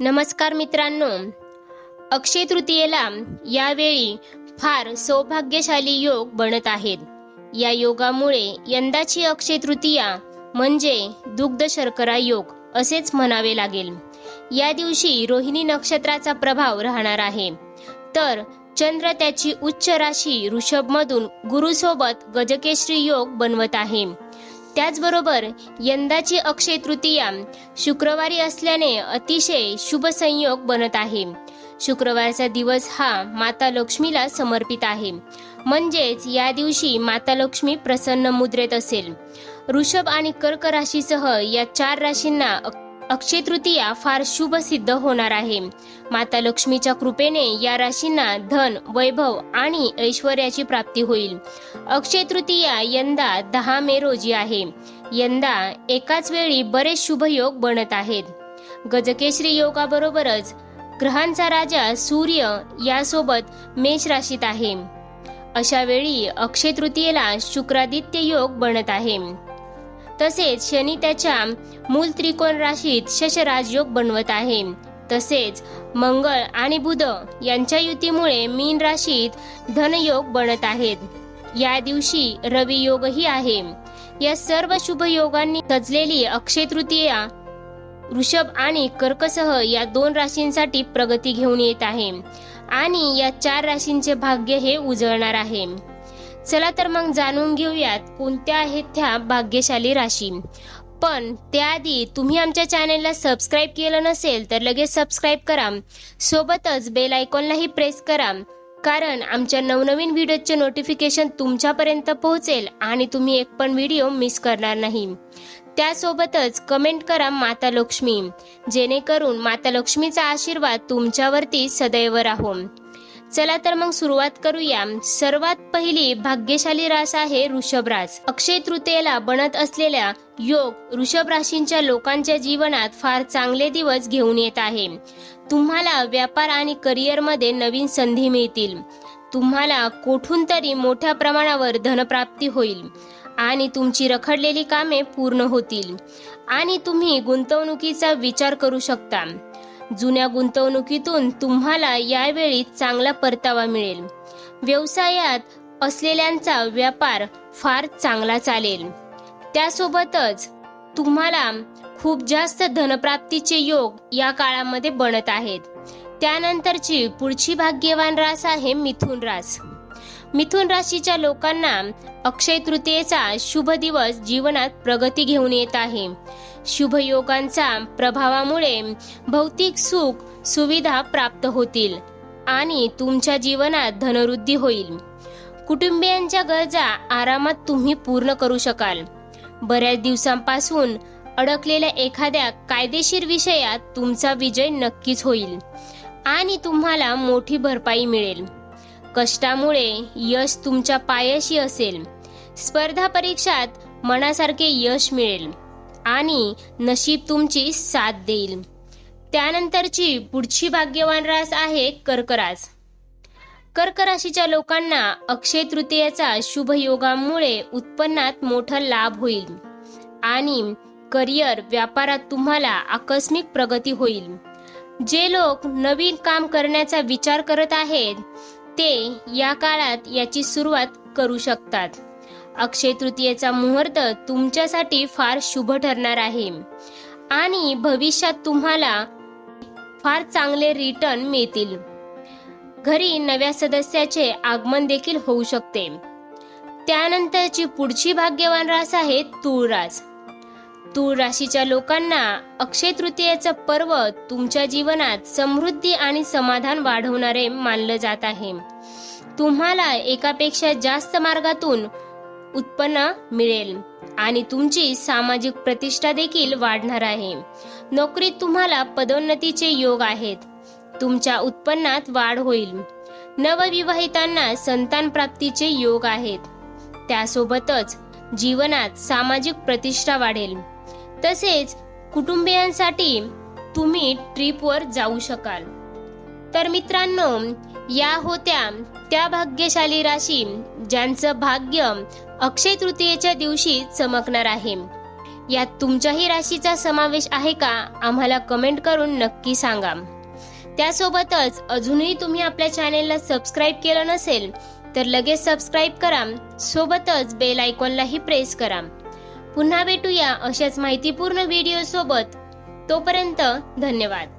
नमस्कार मित्रांनो. अक्षय तृतीयेला यावेळी फार सौभाग्यशाली योग बनत आहेत. या योगामुळे यंदाची अक्षय तृतीया म्हणजे दुग्ध शर्करा योग असेच म्हणावे लागेल. या दिवशी रोहिणी नक्षत्राचा प्रभाव राहणार आहे. तर चंद्र त्याची उच्च राशी ऋषभमधून गुरुसोबत गजकेश्री योग बनवत आहे. त्याचबरोबर यंदाची अक्षय तृतीया शुक्रवारी असल्याने अतिशय शुभ संयोग बनत आहे. शुक्रवारचा दिवस हा माता लक्ष्मीला समर्पित आहे. म्हणजेच या दिवशी माता लक्ष्मी प्रसन्न मुद्रेत असेल. ऋषभ आणि कर्क राशीसह या चार राशींना अक्षय तृतीया फार शुभ सिद्ध होणार आहे. माता लक्ष्मीच्या कृपेने या राशींना धन वैभव आणि ऐश्वर्याची प्राप्ती होईल. अक्षय तृतीया यंदा दहा मे रोजी आहे. यंदा एकाच वेळी बरेच शुभ योग बनत आहेत. गजकेश्री योगाबरोबरच ग्रहांचा राजा सूर्य यासोबत मेष राशीत आहे. अशा वेळी अक्षय तृतीयेला शुक्रादित्य योग बनत आहे. तसेच शनी त्याच्या मूल त्रिकोण राशीत शशराजयोग बनवत आहे. तसेच मंगळ आणि बुध यांच्या युतीमुळे मीन राशीत धनयोग बनत आहेत. या दिवशी रवी योगही आहे. या सर्व शुभ योगांनी सजलेली अक्षय तृतीया वृषभ आणि कर्कसह या दोन राशींसाठी प्रगती घेऊन येत आहे. आणि या चार राशींचे भाग्य हे उजळणार आहे. चला तर मग जाणून घेऊयात कोणत्या आहेत त्या भाग्यशाली राशी. पण त्याआधी तुम्ही आमच्या चॅनेलला सबस्क्राईब केलं नसेल तर लगेच सबस्क्राईब करा. सोबतच बेल आयकॉनलाही प्रेस करा. कारण आमच्या नवनवीन व्हिडिओचे नोटिफिकेशन तुमच्यापर्यंत पोहोचेल आणि तुम्ही एक पण व्हिडिओ मिस करणार नाही. त्यासोबतच कमेंट करा माता लक्ष्मी. जेणेकरून माता लक्ष्मीचा आशीर्वाद तुमच्यावरती सदैव राहो. चला तर मग सुरुवात करूया. सर्वात पहिली भाग्यशाली रास आहे वृषभ रास. अक्षय तृतीयेला बनत असलेल्या योग वृषभ राशींच्या लोकांच्या जीवनात फार चांगले दिवस घेऊन येत आहे. तुम्हाला व्यापार आणि करिअरमध्ये नवीन संधी मिळतील. तुम्हाला कोठून तरी मोठ्या प्रमाणावर धनप्राप्ती होईल आणि तुमची रखडलेली कामे पूर्ण होतील. आणि तुम्ही गुंतवणुकीचा विचार करू शकता. जुन्या गुंतवणुकीतून तुम्हाला यावेळी चांगला परतावा मिळेल. व्यवसायात असलेल्यांचा व्यापार फार चांगला चालेल. त्यासोबतच तुम्हाला खूप जास्त धनप्राप्तीचे योग या काळामध्ये बनत आहेत. त्यानंतरची पुढची भाग्यवान रास आहे मिथुन रास. मिथुन राशीच्या लोकांना अक्षय तृतीयेचा शुभ दिवस जीवनात प्रगती घेऊन येत आहे. शुभ योगांचा प्रभावामुळे भौतिक सुख सुविधा प्राप्त होतील आणि तुमच्या जीवनात धनवृद्धी होईल. कुटुंबियांच्या गरजा आरामात तुम्ही पूर्ण करू शकाल. बऱ्याच दिवसांपासून अडकलेल्या एखाद्या कायदेशीर विषयात तुमचा विजय नक्कीच होईल आणि तुम्हाला मोठी भरपाई मिळेल. कष्टामुळे यश तुमच्या पायाशी असेल. स्पर्धा परीक्षात मनासारखे यश मिळेल आणि नशीब तुमची साथ देईल. त्यानंतरची पुढची भाग्यवान रास आहे कर्करास कर्क राशीच्या लोकांना अक्षय तृतीयाचा शुभ योगामुळे उत्पन्नात मोठा लाभ होईल आणि करिअर व्यापारात तुम्हाला आकस्मिक प्रगती होईल. जे लोक नवीन काम करण्याचा विचार करत आहेत ते या काळात याची सुरुवात करू शकतात. अक्षय तृतीयेचा मुहूर्त तुमच्यासाठी फार शुभ ठरणार आहे. आणि भविष्यात तुम्हाला फार चांगले रिटर्न मिळतील. घरी नव्या सदस्याचे आगमन देखील होऊ शकते. त्यानंतरची पुढची भाग्यवान रास आहे तुळ रास तूळ राशीच्या लोकांना अक्षय तृतीयेचं पर्व तुमच्या जीवनात समृद्धी आणि समाधान वाढवणारे मानलं जात आहे. तुम्हाला एकापेक्षा जास्त मार्गातून उत्पन्न मिळेल आणि तुमची सामाजिक प्रतिष्ठा देखील वाढणार आहे. नोकरीत तुम्हाला पदोन्नतीचे योग आहेत. तुमच्या उत्पन्नात वाढ होईल. नवविवाहितांना संतान प्राप्तीचे योग आहेत. त्यासोबतच जीवनात सामाजिक प्रतिष्ठा वाढेल. तसेच कुटुंबियांसाठी तुम्ही ट्रिपवर जाऊ शकाल. तर मित्रांनो या होत्या त्या भाग्यशाली राशी ज्यांचं भाग्य अक्षय तृतीयेच्या दिवशी चमकणार आहे. यात तुमच्याही राशीचा समावेश आहे का आम्हाला कमेंट करून नक्की सांगा. त्यासोबतच अजूनही तुम्ही आपल्या चॅनेलला सबस्क्राईब केलं नसेल तर लगेच सबस्क्राईब करा. सोबतच बेल आयकॉनलाही प्रेस करा. पुन्हा भेटूया अशाच माहितीपूर्ण व्हिडिओ सोबत. तोपर्यंत धन्यवाद.